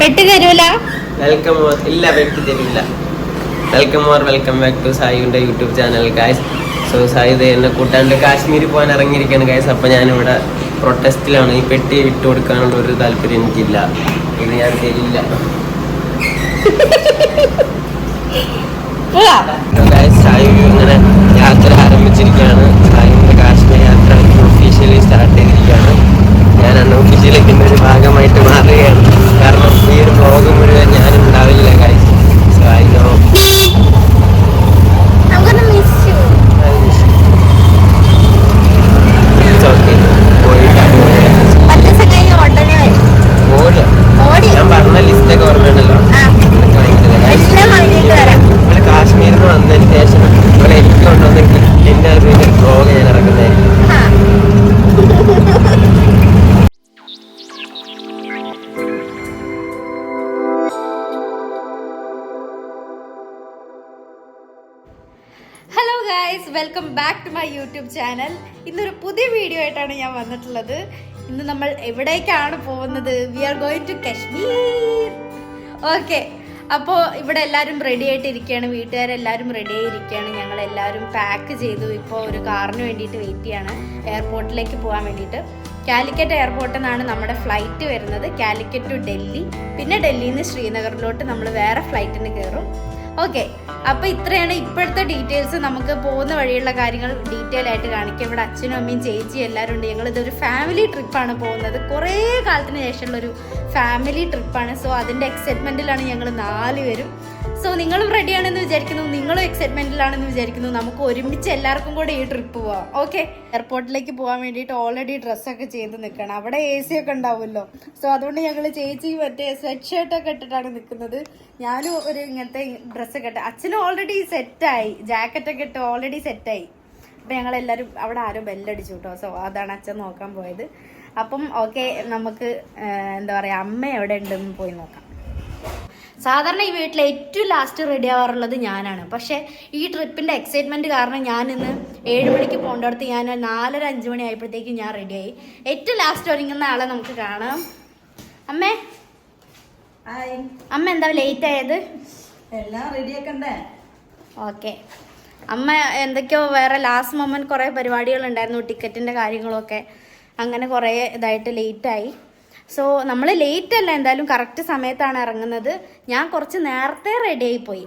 പെട്ട് തരൂല. Welcome or ഇല്ല വ്യക്തി തരില്ല welcome or welcome back to സായിയുടെ YouTube channel guys so Sai ഇത് എന്നെ കൂട്ടാണ്ട് കാശ്മീർ പോകാൻ ഇറങ്ങിയിരിക്കുകയാണ് ഗായ്സ് അപ്പോൾ ഞാനിവിടെ പ്രൊട്ടസ്റ്റിലാണ് ഈ പെട്ടി വിട്ടു കൊടുക്കാനുള്ള ഒരു താല്പര്യം എനിക്കില്ല. ഇത് ഞാൻ തരില്ല. സായി ഇങ്ങനെ യാത്ര ആരംഭിച്ചിരിക്കുകയാണ്. സായിന്റെ കാശ്മീർ യാത്ര ഒഫീഷ്യലി സ്റ്റാർട്ട് ചെയ്തിരിക്കുകയാണ്. ഞാൻ അൺഒഫീഷ്യലി ഇതിന്റെ ഒരു ഭാഗമായിട്ട് മാറുകയാണ്. കാരണം ഈ guys welcome back to my YouTube channel ഇന്നൊരു പുതിയ വീഡിയോ ആയിട്ടാണ് ഞാൻ വന്നിട്ടുള്ളത്. ഇന്ന് നമ്മൾ എവിടേക്കാണ് പോകുന്നത്? We are going to Kashmir okay അപ്പോൾ ഇവിടെ എല്ലാവരും റെഡി ആയിട്ടിരിക്കുകയാണ്. വീട്ടുകാരെല്ലാവരും റെഡി ആയിരിക്കുകയാണ്. ഞങ്ങൾ എല്ലാവരും പാക്ക് ചെയ്തു. ഇപ്പോൾ ഒരു കാറിന് വേണ്ടിയിട്ട് വെയിറ്റ് ചെയ്യാണ്. എയർപോർട്ടിലേക്ക് പോകാൻ വേണ്ടിയിട്ട്. കാലിക്കറ്റ് എയർപോർട്ടിൽ നിന്നാണ് നമ്മുടെ ഫ്ലൈറ്റ് വരുന്നത്. കാലിക്കറ്റ് ടു ഡൽഹി പിന്നെ ഡൽഹിയിൽ നിന്ന് ശ്രീനഗറിലോട്ട് നമ്മൾ വേറെ ഫ്ലൈറ്റിന് കയറും. ഓക്കെ അപ്പൊ ഇത്രയാണ് ഇപ്പോഴത്തെ ഡീറ്റെയിൽസ് നമുക്ക് പോകുന്ന വഴിയുള്ള കാര്യങ്ങൾ ഡീറ്റെയിൽ ആയിട്ട് കാണിക്കാം. ഇവിടെ അച്ഛനും അമ്മയും ചേച്ചി എല്ലാവരും ഉണ്ട്. ഞങ്ങൾ ഇതൊരു ഫാമിലി ട്രിപ്പാണ് പോകുന്നത്. കുറേ കാലത്തിന് ശേഷമുള്ള ഒരു ഫാമിലി ട്രിപ്പാണ് സോ അതിന്റെ എക്സൈറ്റ്മെന്റിലാണ് ഞങ്ങൾ നാല് പേരും സോ നിങ്ങളും റെഡിയാണെന്ന് വിചാരിക്കുന്നു നിങ്ങളും എക്സൈറ്റ്മെന്റിലാണെന്ന് വിചാരിക്കുന്നു. നമുക്ക് ഒരുമിച്ച് എല്ലാവർക്കും കൂടെ ഈ ട്രിപ്പ് പോവാം. ഓക്കെ എയർപോർട്ടിലേക്ക് പോകാൻ വേണ്ടിയിട്ട് ഓൾറെഡി ഡ്രസ്സൊക്കെ ചെയ്ത് നിൽക്കണം. അവിടെ എ സി ഒക്കെ ഉണ്ടാവുമല്ലോ. സോ അതുകൊണ്ട് ഞങ്ങൾ ചേച്ചി മറ്റേ സ്വെറ്റ് ഷർട്ടൊക്കെ ഇട്ടിട്ടാണ് നിൽക്കുന്നത്. ഞാനും ഒരു ഇങ്ങനത്തെ ഡ്രസ്സൊക്കെ ഇട്ട് അച്ഛനും ഓൾറെഡി സെറ്റായി ജാക്കറ്റൊക്കെ ഇട്ട് ഓൾറെഡി സെറ്റായി അപ്പം ഞങ്ങൾ എല്ലാവരും അവിടെ ആരും ബെല്ലടിച്ചു കേട്ടോ സോ അതാണ് അച്ഛൻ നോക്കാൻ പോയത്. അപ്പം ഓക്കെ നമുക്ക് എന്താ പറയുക അമ്മ എവിടെ ഉണ്ടെന്ന് പോയി നോക്കാം. സാധാരണ ഈ വീട്ടിൽ ഏറ്റവും ലാസ്റ്റ് റെഡി ആവാറുള്ളത് ഞാനാണ്. പക്ഷേ ഈ ട്രിപ്പിന്റെ എക്സൈറ്റ്മെന്റ് കാരണം ഞാൻ ഇന്ന് ഏഴ് മണിക്ക് പോകേണ്ടടുത്ത് ഞാൻ നാലര അഞ്ച് മണി ആയപ്പോഴത്തേക്കും ഞാൻ റെഡിയായി ഏറ്റവും ലാസ്റ്റ് ഒരുങ്ങുന്ന ആളെ നമുക്ക് കാണാം. അമ്മേ. അമ്മ എന്താ ലേറ്റ് ആയത്? എല്ലാം റെഡിയാക്കണ്ടേ ഓക്കെ അമ്മ എന്തൊക്കെയോ വേറെ ലാസ്റ്റ് മൊമെന്റ് കുറേ പരിപാടികൾ ഉണ്ടായിരുന്നു ടിക്കറ്റിന്റെ കാര്യങ്ങളൊക്കെ. അങ്ങനെ കുറേ ഇതായിട്ട് ലേറ്റായി സോ നമ്മൾ ലേറ്റ് അല്ല എന്തായാലും കറക്റ്റ് സമയത്താണ് ഇറങ്ങുന്നത്. ഞാൻ കുറച്ച് നേരത്തെ റെഡി ആയി പോയി.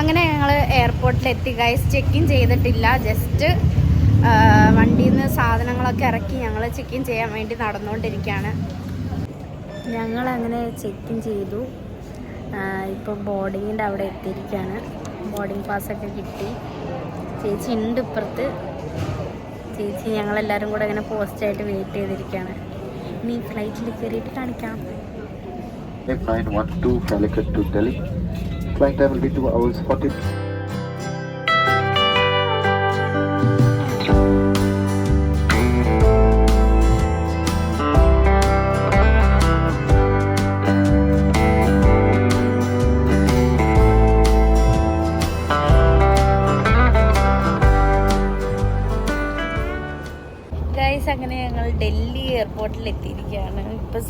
അങ്ങനെ ഞങ്ങൾ എയർപോർട്ടിൽ എത്തി. ഗൈസ് ചെക്ക് ഇൻ ചെയ്തിട്ടില്ല. ജസ്റ്റ് വണ്ടിയിൽ നിന്ന് സാധനങ്ങളൊക്കെ ഇറക്കി ഞങ്ങൾ ചെക്ക് ഇൻ ചെയ്യാൻ വേണ്ടി നടന്നുകൊണ്ടിരിക്കുകയാണ് ഞങ്ങൾ അങ്ങനെ ചെക്ക് ഇൻ ചെയ്തു. ഇപ്പോൾ ബോർഡിങ്ങിന്റെ അവിടെ എത്തിയിരിക്കുകയാണ് ബോർഡിംഗ് പാസ്സൊക്കെ കിട്ടി. ചേച്ചി ഉണ്ട് ഇപ്പുറത്ത്. ചേച്ചി ഞങ്ങളെല്ലാവരും കൂടെ അങ്ങനെ പോസ്റ്റായിട്ട് വെയിറ്റ് ചെയ്തിരിക്കുകയാണ് ഇനി ഫ്ലൈറ്റിൽ കയറിയിട്ട് കാണിക്കാം. Flight 12 Calicut to Delhi. Flight time will be 2 hours 40.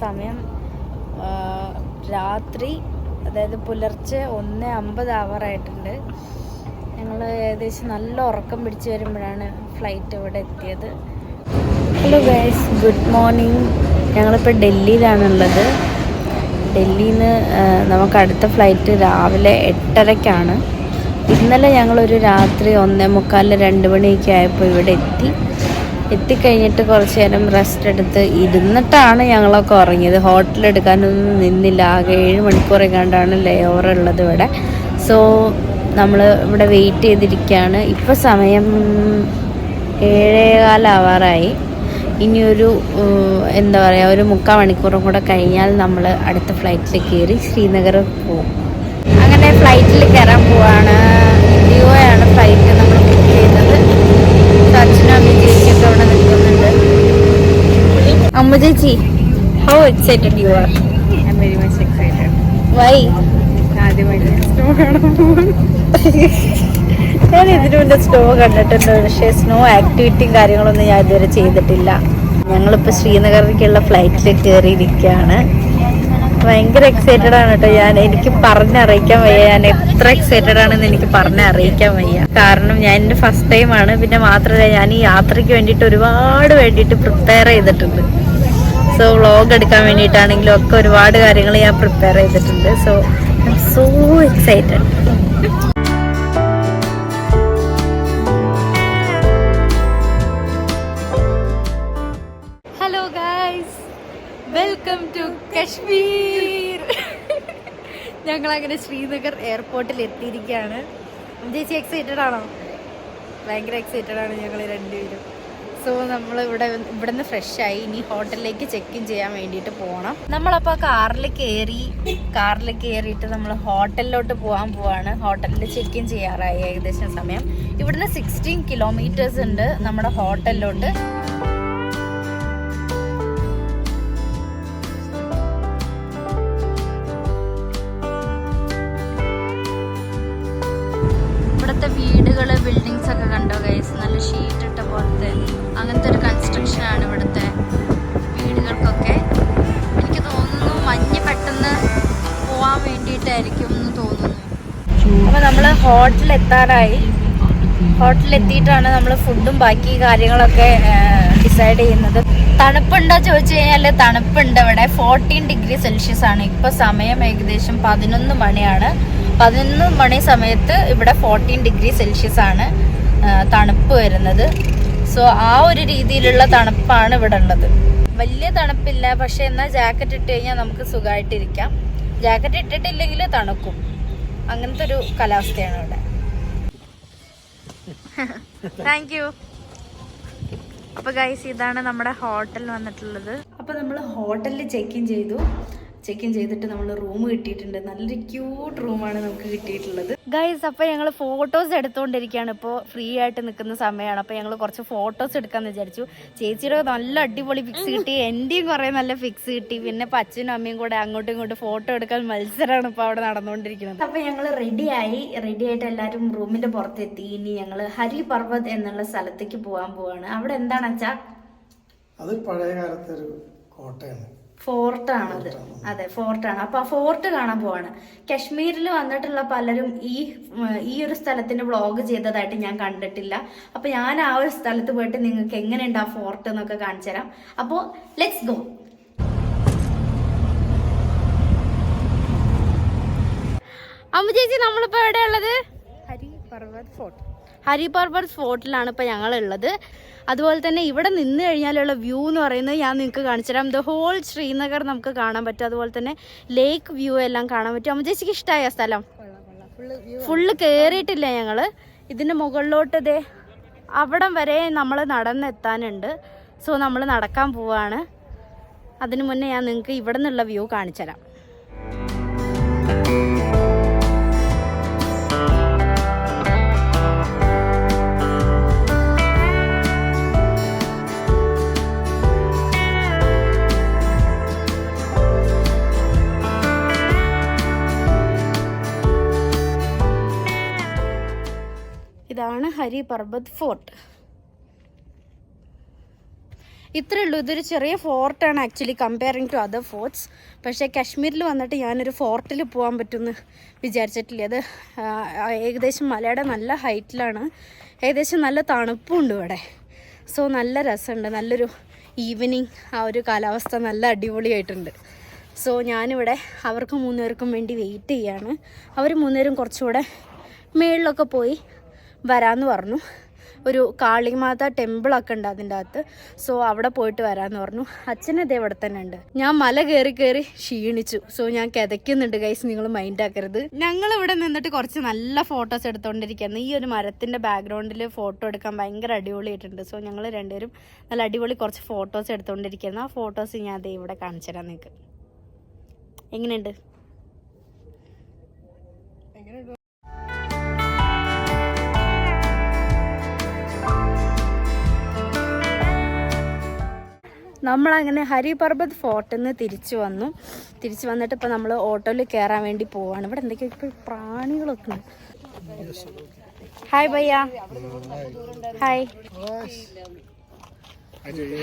സമയം രാത്രി അതായത് പുലർച്ചെ ഒന്ന് അമ്പത് ആവാറായിട്ടുണ്ട് ഞങ്ങൾ ഏകദേശം നല്ല ഉറക്കം പിടിച്ച് വരുമ്പോഴാണ് ഫ്ലൈറ്റ് ഇവിടെ എത്തിയത്. ഹലോ ഗൈസ് ഗുഡ് മോർണിംഗ് ഞങ്ങളിപ്പോൾ ഡൽഹിയിലാണുള്ളത്. ഡൽഹിയിൽ നിന്ന് നമുക്ക് അടുത്ത ഫ്ലൈറ്റ് രാവിലെ എട്ടരയ്ക്കാണ് ഇന്നലെ ഞങ്ങളൊരു രാത്രി ഒന്നേ മുക്കാലിൽ രണ്ട് മണിയൊക്കെ ആയപ്പോൾ ഇവിടെ എത്തി. എത്തിക്കഴിഞ്ഞിട്ട് കുറച്ച് നേരം റെസ്റ്റ് എടുത്ത് ഇരുന്നിട്ടാണ് ഞങ്ങളൊക്കെ ഉറങ്ങിയത്. ഹോട്ടലെടുക്കാനൊന്നും നിന്നില്ല. ആകെ ഏഴ് മണിക്കൂർ എങ്ങാണ്ടാണ് ലേ ഓവർ ഉള്ളത് ഇവിടെ. സോ നമ്മൾ ഇവിടെ വെയിറ്റ് ചെയ്തിരിക്കുകയാണ്. ഇപ്പോൾ സമയം ഏഴേകാലാവാറായി. ഇനിയൊരു എന്താ പറയുക ഒരു മുക്കാൽ മണിക്കൂറും കൂടെ കഴിഞ്ഞാൽ നമ്മൾ അടുത്ത ഫ്ലൈറ്റിൽ കയറി ശ്രീനഗർ പോകും അങ്ങനെ ഫ്ലൈറ്റിൽ കയറാൻ പോവാണ്. ഇന്ത്യയാണ് ഫ്ലൈറ്റ് നമ്മൾ ബുക്ക് ചെയ്തത്. So, ചേച്ചിയൊക്കെ അവിടെ നിൽക്കുന്നുണ്ട്. അമ്മ ചേച്ചി. How excited you are very much excited. Why ഞാൻ ഇതിനു മുന്നേ സ്നോ കണ്ടിട്ടുണ്ട്. പക്ഷേ സ്നോ ആക്ടിവിറ്റിയും കാര്യങ്ങളൊന്നും ഞാൻ ഇതുവരെ ചെയ്തിട്ടില്ല. ഞങ്ങളിപ്പോൾ ശ്രീനഗറിലേക്കുള്ള ഫ്ലൈറ്റിൽ കയറിയിരിക്കുകയാണ് ഭയങ്കര എക്സൈറ്റഡ് ആണ് കേട്ടോ ഞാൻ. എനിക്ക് പറഞ്ഞറിയിക്കാൻ വയ്യ. ഞാൻ എത്ര എക്സൈറ്റഡ് ആണെന്ന് എനിക്ക് പറഞ്ഞറിയിക്കാൻ വയ്യ. കാരണം ഞാൻ എന്റെ ഫസ്റ്റ് ടൈം ആണ്. പിന്നെ മാത്രമല്ല ഞാൻ ഈ യാത്രയ്ക്ക് വേണ്ടിയിട്ട് ഒരുപാട് വേണ്ടിയിട്ട് പ്രിപ്പയർ ചെയ്തിട്ടുണ്ട്. സോ വ്ളോഗ് എടുക്കാൻ വേണ്ടിയിട്ടാണെങ്കിലും ഒക്കെ ഒരുപാട് കാര്യങ്ങൾ ഞാൻ പ്രിപ്പയർ ചെയ്തിട്ടുണ്ട്. So I'm so excited ഞങ്ങൾ അങ്ങനെ ശ്രീനഗർ എയർപോർട്ടിൽ എത്തിയിരിക്കുകയാണ്. ചേച്ചി എക്സൈറ്റഡ് ആണോ? ഭയങ്കര എക്സൈറ്റഡ് ആണ് ഞങ്ങൾ രണ്ടുപേരും. സോ നമ്മൾ ഇവിടെ ഇവിടുന്ന് ഫ്രഷ് ആയി. ഇനി ഹോട്ടലിലേക്ക് ചെക്ക് ഇൻ ചെയ്യാൻ വേണ്ടിയിട്ട് പോകണം നമ്മളപ്പോൾ കാറിൽ കയറി കാറിൽ കയറിയിട്ട് നമ്മൾ ഹോട്ടലിലോട്ട് പോകാൻ പോവാണ്. ഹോട്ടലിൽ ചെക്ക് ഇൻ ചെയ്യാറായി ഏകദേശം സമയം. ഇവിടുന്ന് സിക്സ്റ്റീൻ കിലോമീറ്റേഴ്സ് ഉണ്ട് നമ്മുടെ ഹോട്ടലിലോട്ട് ഇവിടുത്തെ വീടുകൾ ബിൽഡിങ്സ് ഒക്കെ കണ്ടോ ഗൈസ് നല്ല ഷീറ്റ് ഇട്ട പോലത്തെ അങ്ങനത്തെ ഒരു കൺസ്ട്രക്ഷൻ ആണ് ഇവിടുത്തെ വീടുകൾക്കൊക്കെ. എനിക്ക് തോന്നുന്നു മഞ്ഞ് പെട്ടെന്ന് പോവാൻ വേണ്ടിയിട്ടായിരിക്കും എന്ന് തോന്നുന്നു. അപ്പോൾ നമ്മൾ ഹോട്ടലിൽ എത്തിയിട്ടാണ് നമ്മൾ ഫുഡും ബാക്കി കാര്യങ്ങളൊക്കെ ഡിസൈഡ് ചെയ്യുന്നത്. തണുപ്പുണ്ടോ ചോദിച്ചു കഴിഞ്ഞാൽ തണുപ്പുണ്ട് ഇവിടെ. ഫോർട്ടീൻ ഡിഗ്രി സെൽഷ്യസ് ആണ്. ഇപ്പോൾ സമയം ഏകദേശം പതിനൊന്ന് മണിയാണ്. പതിനൊന്ന് മണി സമയത്ത് ഇവിടെ ഫോർട്ടീൻ ഡിഗ്രി സെൽഷ്യസ് ആണ് തണുപ്പ് വരുന്നത്. സോ ആ ഒരു രീതിയിലുള്ള തണുപ്പാണ് ഇവിടെ ഉള്ളത്. വലിയ തണുപ്പില്ല പക്ഷെ എന്നാൽ ജാക്കറ്റ് ഇട്ട് കഴിഞ്ഞാൽ നമുക്ക് സുഖമായിട്ടിരിക്കാം ജാക്കറ്റ് ഇട്ടിട്ടില്ലെങ്കിൽ തണുക്കും. അങ്ങനത്തെ ഒരു കാലാവസ്ഥയാണ് ഇവിടെ. താങ്ക് യു അപ്പൊ ഗൈസ് ഇതാണ് നമ്മുടെ ഹോട്ടൽ വന്നിട്ടുള്ളത്. അപ്പൊ നമ്മൾ ഹോട്ടലിൽ ചെക്ക് ഇൻ ചെയ്തു. ചെക്ക് ഇൻ ചെയ്തിട്ട് നമ്മൾ റൂം കിട്ടിയിട്ടുണ്ട്. നല്ലൊരു ക്യൂട്ട് റൂമാണ് നമുക്ക് കിട്ടിയിട്ടുള്ളത്. ഗൈസ് അപ്പൊ ഞങ്ങൾ ഫോട്ടോസ് എടുത്തുകൊണ്ടിരിക്കുകയാണ് ഇപ്പോൾ ഫ്രീ ആയിട്ട് നിൽക്കുന്ന സമയമാണ് അപ്പൊ ഞങ്ങൾ കുറച്ച് ഫോട്ടോസ് എടുക്കാന്ന് വിചാരിച്ചു. ചേച്ചിയുടെ നല്ല അടിപൊളി ഫിക്സ് കിട്ടി. എന്റെയും കുറെ നല്ല ഫിക്സ് കിട്ടി. പിന്നെ ഇപ്പൊ അച്ഛനും അമ്മയും കൂടെ അങ്ങോട്ടും ഇങ്ങോട്ടും ഫോട്ടോ എടുക്കാൻ മത്സരമാണ് ഇപ്പൊ അവിടെ നടന്നുകൊണ്ടിരിക്കുന്നത് അപ്പൊ ഞങ്ങൾ റെഡിയായി റെഡി ആയിട്ട് എല്ലാവരും റൂമിന്റെ പുറത്തെത്തി. ഇനി ഞങ്ങൾ ഹരി പർവത് എന്നുള്ള സ്ഥലത്തേക്ക് പോകാൻ പോവാണ്. അവിടെ എന്താണ് അച്ഛാ? അത് പഴയ കാലത്തെ ഒരു കോട്ടയാണ് ഫോർട്ടാണത് അതെ ഫോർട്ട് ആണ് അപ്പൊ ആ ഫോർട്ട് കാണാൻ പോവാണ്. കശ്മീരിൽ വന്നിട്ടുള്ള പലരും ഈ ഈ ഒരു സ്ഥലത്തിന്റെ വ്ളോഗ് ചെയ്തതായിട്ട് ഞാൻ കണ്ടിട്ടില്ല. അപ്പൊ ഞാൻ ആ ഒരു സ്ഥലത്ത് പോയിട്ട് നിങ്ങൾക്ക് എങ്ങനെയുണ്ട് ആ ഫോർട്ട് എന്നൊക്കെ കാണിച്ചു തരാം. അപ്പോ ലെറ്റ്സ് ഗോ. അമ്മ ചേച്ചി നമ്മളിപ്പോ എവിടെയുള്ളത് ഹരി പർവത് ഫോർട്ട്. ഹരി പർവർ സ്പോട്ടിലാണ് ഇപ്പം ഞങ്ങളുള്ളത്. അതുപോലെ തന്നെ ഇവിടെ നിന്ന് കഴിഞ്ഞാലുള്ള വ്യൂ എന്ന് പറയുന്നത് ഞാൻ നിങ്ങൾക്ക് കാണിച്ചു തരാം. ദ ഹോൾ ശ്രീനഗർ നമുക്ക് കാണാൻ പറ്റും. അതുപോലെ തന്നെ ലേക്ക് വ്യൂ എല്ലാം കാണാൻ പറ്റും. അമ്മ ചേച്ചിക്ക് ഇഷ്ടമായ സ്ഥലം? ഫുള്ള് കയറിയിട്ടില്ല ഞങ്ങൾ. ഇതിന്റെ മുകളിലോട്ട് ഇതേ അവിടം വരെ നമ്മൾ നടന്നെത്താനുണ്ട്. സോ നമ്മൾ നടക്കാൻ പോവാണ്. അതിനു മുന്നേ ഞാൻ നിങ്ങൾക്ക് ഇവിടെ നിന്നുള്ള വ്യൂ കാണിച്ചു തരാം. ഇതാണ് ഹരി പർബത് ഫോർട്ട്. ഇത്രേ ഉള്ളൂ ഇതൊരു ചെറിയ ഫോർട്ടാണ് actually comparing to other forts പക്ഷേ കാശ്മീരിൽ വന്നിട്ട് ഞാനൊരു ഫോർട്ടിൽ പോകാൻ പറ്റുമെന്ന് വിചാരിച്ചിട്ടില്ല. അത് ഏകദേശം മലയുടെ നല്ല ഹൈറ്റിലാണ്. ഏകദേശം നല്ല തണുപ്പുണ്ട് ഇവിടെ. സോ നല്ല രസമുണ്ട്. നല്ലൊരു ഈവനിങ് ആ ഒരു കാലാവസ്ഥ നല്ല അടിപൊളിയായിട്ടുണ്ട്. സോ ഞാനിവിടെ അവർക്ക് മൂന്നുപേർക്കും വേണ്ടി വെയിറ്റ് ചെയ്യാണ്. അവർ മൂന്നുപേരും കുറച്ചുകൂടെ മേളിലൊക്കെ പോയി വരാമെന്ന് പറഞ്ഞു. ഒരു കാളിമാത ടെമ്പിളൊക്കെ ഉണ്ട് അതിന്റെ അകത്ത്. സോ അവിടെ പോയിട്ട് വരാമെന്ന് പറഞ്ഞു. അച്ഛനതേ ഇവിടെ തന്നെ ഉണ്ട്. ഞാൻ മല കയറി കയറി ക്ഷീണിച്ചു. സോ ഞാൻ കിതയ്ക്കുന്നുണ്ട് ഗൈസ് നിങ്ങൾ മൈൻഡ് ആക്കരുത്. ഞങ്ങൾ ഇവിടെ നിന്നിട്ട് കുറച്ച് നല്ല ഫോട്ടോസ് എടുത്തുകൊണ്ടിരിക്കുകയാണ് ഈ ഒരു മരത്തിന്റെ ബാക്ക്ഗ്രൗണ്ടിൽ ഫോട്ടോ എടുക്കാൻ ഭയങ്കര അടിപൊളിയായിട്ടുണ്ട് സോ ഞങ്ങൾ രണ്ടുപേരും നല്ല അടിപൊളി കുറച്ച് ഫോട്ടോസ് എടുത്തുകൊണ്ടിരിക്കുകയാണ് ആ ഫോട്ടോസ് ഞാൻ അതേ ഇവിടെ കാണിച്ചു തരാം നിങ്ങൾക്ക് എങ്ങനെയുണ്ട്? നമ്മളങ്ങനെ ഹരിപർവ്വത് ഫോർട്ടിൽ നിന്ന് തിരിച്ചു വന്നു തിരിച്ചു വന്നിട്ട് ഇപ്പോൾ നമ്മൾ ഓട്ടോയിൽ കയറാൻ വേണ്ടി പോവാണ് ഇവിടെ എന്തൊക്കെയോ ഇപ്പോൾ പ്രാണികളൊക്കെ ഉണ്ട് ഹായ് ഭയ്യ ഹായ്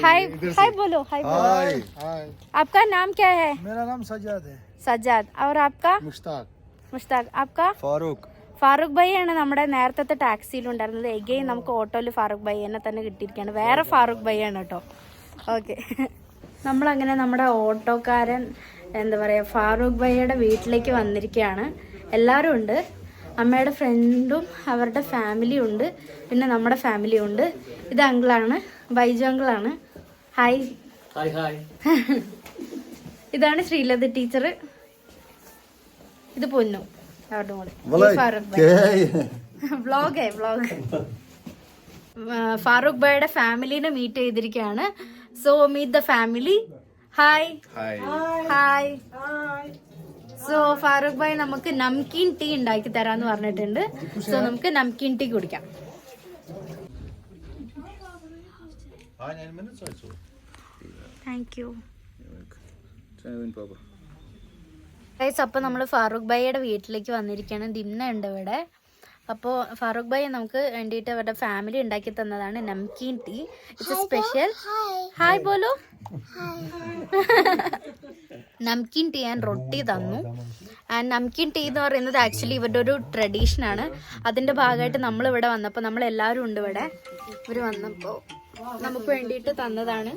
हाय हाय बोलो हाय बोलो आपका नाम क्या है मेरा नाम सजाद है സജാദ് और आपका मुश्ताक മുഷ്താഖ് आपका फारूक ഫാറൂഖ് ഭയ്യാണ് നമ്മുടെ നേരത്തെ ടാക്സിയിൽ ഉണ്ടായിരുന്നത് എഗെയിൻ നമുക്ക് ഓട്ടോയിൽ ഫാറൂഖ് ഭയ്യനെ തന്നെ കിട്ടിയിരിക്കുകയാണ് വേറെ ഫാറൂഖ് ഭയ്യാണ് കേട്ടോ ഓക്കെ. നമ്മളങ്ങനെ നമ്മുടെ ഓട്ടോക്കാരൻ എന്താ പറയുക ഫാറൂഖ് ഭയ്യയുടെ വീട്ടിലേക്ക് വന്നിരിക്കുകയാണ് എല്ലാവരും ഉണ്ട്. അമ്മയുടെ ഫ്രണ്ടും അവരുടെ ഫാമിലിയും ഉണ്ട്. പിന്നെ നമ്മുടെ ഫാമിലിയും ഉണ്ട്. ഇത് അങ്കിളാണ് ബൈജു അങ്കിളാണ് ഹായ് ഹായ് ഹായ് ഇതാണ് ശ്രീലത ടീച്ചർ ഇത് പൊന്നു. അവരുടെ മോൾ. വ്ളോഗ് ഫാറൂഖ് ഭായിയുടെ ഫാമിലിനെ മീറ്റ് ചെയ്തിരിക്കുകയാണ് so meet the family hi hi so Farooq bhai നമുക്ക് നംകീൻ ടീ ഉണ്ടാക്കി തരാന്ന് പറഞ്ഞിട്ടുണ്ട്. സോ നമുക്ക് നംകീൻ ടീ കുടിക്കാം. താങ്ക് യു ഗൈസ് നമ്മൾ ഫാറൂഖ് ഭായിയുടെ വീട്ടിലേക്ക് വന്നിരിക്കുകയാണ്. ദിന്ന ഉണ്ട് ഇവിടെ. അപ്പോൾ ഫാറൂഖ് ഭായി നമുക്ക് വേണ്ടിയിട്ട് അവരുടെ ഫാമിലി ഉണ്ടാക്കി തന്നതാണ് namkeen tea. It's special hi ബോലോ. Namkeen tea and റൊട്ടി തന്നു. ആൻഡ് നംകീൻ ടീ എന്ന് പറയുന്നത് ആക്ച്വലി ഇവരുടെ ഒരു ട്രഡീഷൻ ആണ്. അതിന്റെ ഭാഗമായിട്ട് നമ്മൾ ഇവിടെ വന്നപ്പോൾ നമ്മൾ എല്ലാവരും ഉണ്ട് ഇവിടെ. ഇവർ വന്നപ്പോൾ നമുക്ക് വേണ്ടിയിട്ട് തന്നതാണ്.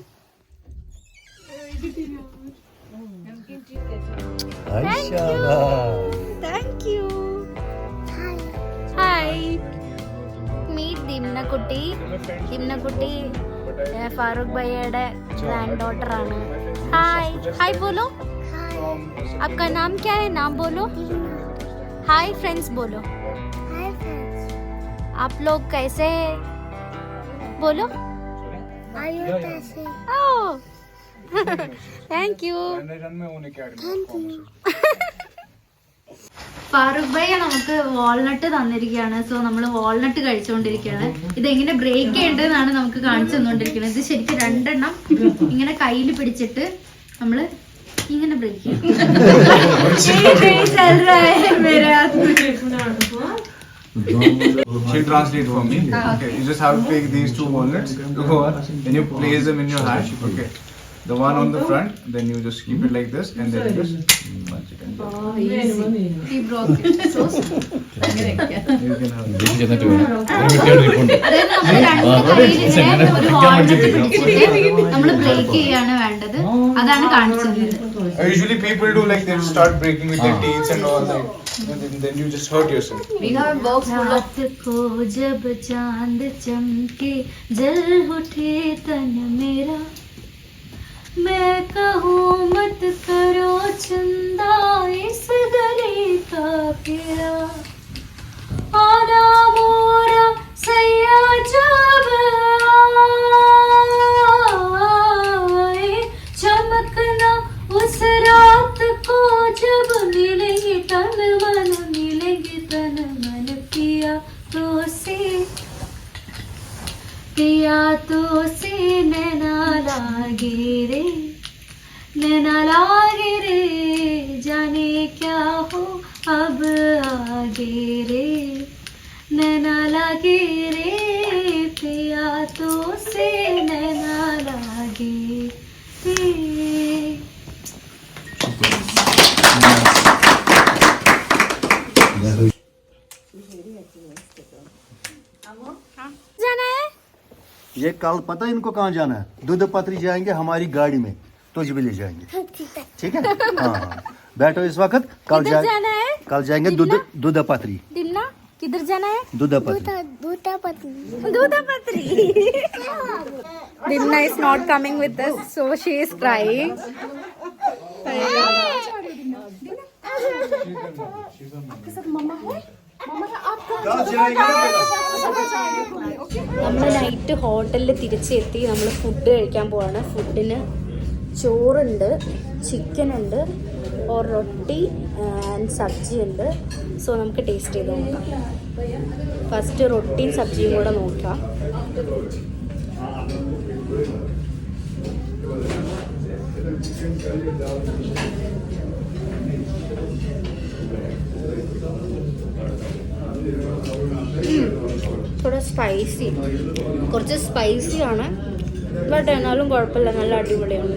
Thank you ഹായ് മീറ്റ് ദിംനക്കുട്ടി ദിംനക്കുട്ടി ഏ, ഫാറൂഖ് ഭയ്യയുടെ ഗ്രാൻഡ് ഡോട്ടർ ആണ് ഹായ് ഹായ് बोलो आपका नाम क्या है नाम बोलो हाय फ्रेंड्स बोलो आप लोग कैसे हैं बोलो ओह थैंक यू ഫാറൂഖ് നമുക്ക് വാൾനട്ട് തന്നിരിക്കുകയാണ്. സോ നമ്മൾ വാൾനട്ട് കഴിച്ചുകൊണ്ടിരിക്കുകയാണ് ഇത് എങ്ങനെ ബ്രേക്ക് ചെയ്യേണ്ടതെന്നാണ് നമുക്ക് കാണിച്ചു തന്നുകൊണ്ടിരിക്കുന്നത് ഇത് ശരിക്കും രണ്ടെണ്ണം ഇങ്ങനെ കയ്യിൽ പിടിച്ചിട്ട് നമ്മൾ ഇങ്ങനെ ബ്രേക്ക് ചെയ്യും. The one on the front, then you just keep it like this, and then you just punch it. And He broke it. So you can have. അതായത് നമ്മൾ രണ്ട് കയ്യിലിങ്ങനെ ഒരു വാൾനട്ട് പിടിച്ചിട്ട് നമ്മൾ ബ്രേക്ക് ചെയ്യാണ് വേണ്ടത് അതാണ് കാണിച്ചു തന്നത് Uh, Usually people do like they start breaking with their teeth and all that. And then, then you just hurt yourself. रात को जब चांद चमके जल उठे तन मेरा मैं कहूँ मत करो चंदा इस गली का फेरा आना जब चमकना उस रात को जब मिलेंगे तन मन मिलेंगे, तन मन पिया। तो से पिया तो से नैना लागे रे नैना लागे रे जाने क्या हो अब आगे रे। नैना लागे रे पिया तो से नैना लागे रे है। ये कल पता है इनको कहाँ जाना है? दूध पत्री जाएँगे हमारी गाड़ी में तुझ भी ले जाएँगे। ठीक है। हाँ? बैठो इस वक्त कल जाए जाना है? कल जाएँगे दूध दूध पत्री। किधर जाना है? दूध पत्री। दूधापत्री Dimna is not coming with us, so she is crying. നമ്മൾ നൈറ്റ് ഹോട്ടലിൽ തിരിച്ചെത്തി നമ്മൾ ഫുഡ് കഴിക്കാൻ പോവാണ്. ഫുഡിന് ചോറുണ്ട് ചിക്കൻ ഉണ്ട് റൊട്ടി ആൻഡ് സബ്ജി ഉണ്ട്. സോ നമുക്ക് ടേസ്റ്റ് ചെയ്ത് നോക്കാം. ഫസ്റ്റ് റൊട്ടിയും സബ്ജിയും കൂടെ നോക്കാം. ഇവിടെ സ്പൈസി കുറച്ച് സ്പൈസി ആണ്. ബട്ട് എന്നാലും കുഴപ്പമില്ല. നല്ല അടിപൊളിയാണ്.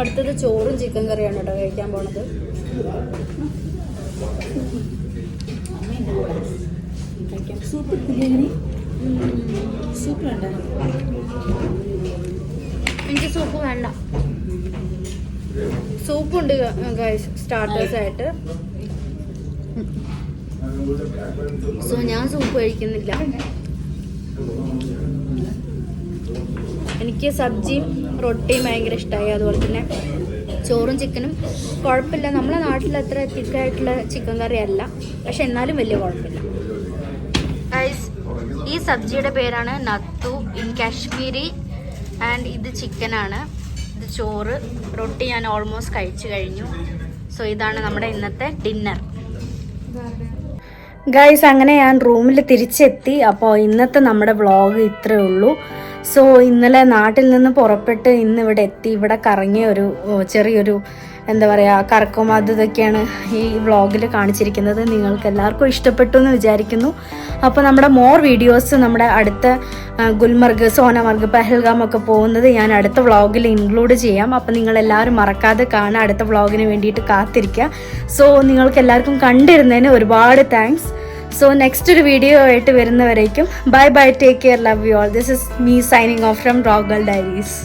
അടുത്തത് ചോറും ചിക്കൻ കറിയാണ് കേട്ടോ കഴിക്കാൻ പോണത്. സൂപ്പ് സൂപ്പ് വേണ്ട. എനിക്ക് സൂപ്പ് വേണ്ട സൂപ്പുണ്ട് സ്റ്റാർട്ടേഴ്സ് ആയിട്ട്. സോ ഞാൻ സൂപ്പ് കഴിക്കുന്നില്ല. എനിക്ക് സബ്ജിയും റൊട്ടിയും ഭയങ്കര ഇഷ്ടമായി അതുപോലെ തന്നെ ചോറും ചിക്കനും കുഴപ്പമില്ല. നമ്മളെ നാട്ടിൽ അത്ര തിക്കായിട്ടുള്ള ചിക്കൻ കറി അല്ല. പക്ഷെ എന്നാലും വലിയ കുഴപ്പമില്ല. ഈ സബ്ജിയുടെ പേരാണ് നത്തു ഇൻ കാശ്മീരി. ആൻഡ് ഇത് ചിക്കനാണ്. ഇത് ചോറ്. റൊട്ടി ഞാൻ ഓൾമോസ്റ്റ് കഴിച്ചു കഴിഞ്ഞു. സോ ഇതാണ് നമ്മുടെ ഇന്നത്തെ ഡിന്നർ ഗൈസ് അങ്ങനെ ഞാൻ റൂമിൽ തിരിച്ചെത്തി. അപ്പോൾ ഇന്നത്തെ നമ്മുടെ വ്ളോഗ് ഇത്രേ ഉള്ളൂ. സോ ഇന്നലെ നാട്ടിൽ നിന്ന് പുറപ്പെട്ട് ഇന്ന് ഇവിടെ എത്തി. ഇവിടെ കറങ്ങിയ ഒരു ചെറിയൊരു എന്താ പറയുക കറക്കവും അത് ഇതൊക്കെയാണ് ഈ വ്ളോഗിൽ കാണിച്ചിരിക്കുന്നത്. നിങ്ങൾക്ക് എല്ലാവർക്കും ഇഷ്ടപ്പെട്ടു എന്ന് വിചാരിക്കുന്നു. അപ്പോൾ നമ്മുടെ മോർ വീഡിയോസ് നമ്മുടെ അടുത്ത ഗുൽമർഗ് സോനമർഗ് പെഹൽഗാം ഒക്കെ പോകുന്നത് ഞാൻ അടുത്ത വ്ളോഗിൽ ഇൻക്ലൂഡ് ചെയ്യാം. അപ്പോൾ നിങ്ങളെല്ലാവരും മറക്കാതെ കാണാൻ അടുത്ത വ്ളോഗിന് വേണ്ടിയിട്ട് കാത്തിരിക്കുക. സോ നിങ്ങൾക്ക് എല്ലാവർക്കും കണ്ടിരുന്നതിന് ഒരുപാട് താങ്ക്സ്. സോ നെക്സ്റ്റ് ഒരു വീഡിയോ ആയിട്ട് വരുന്നവരേക്കും. Bye bye take care love you all this is me signing off from Rogal diaries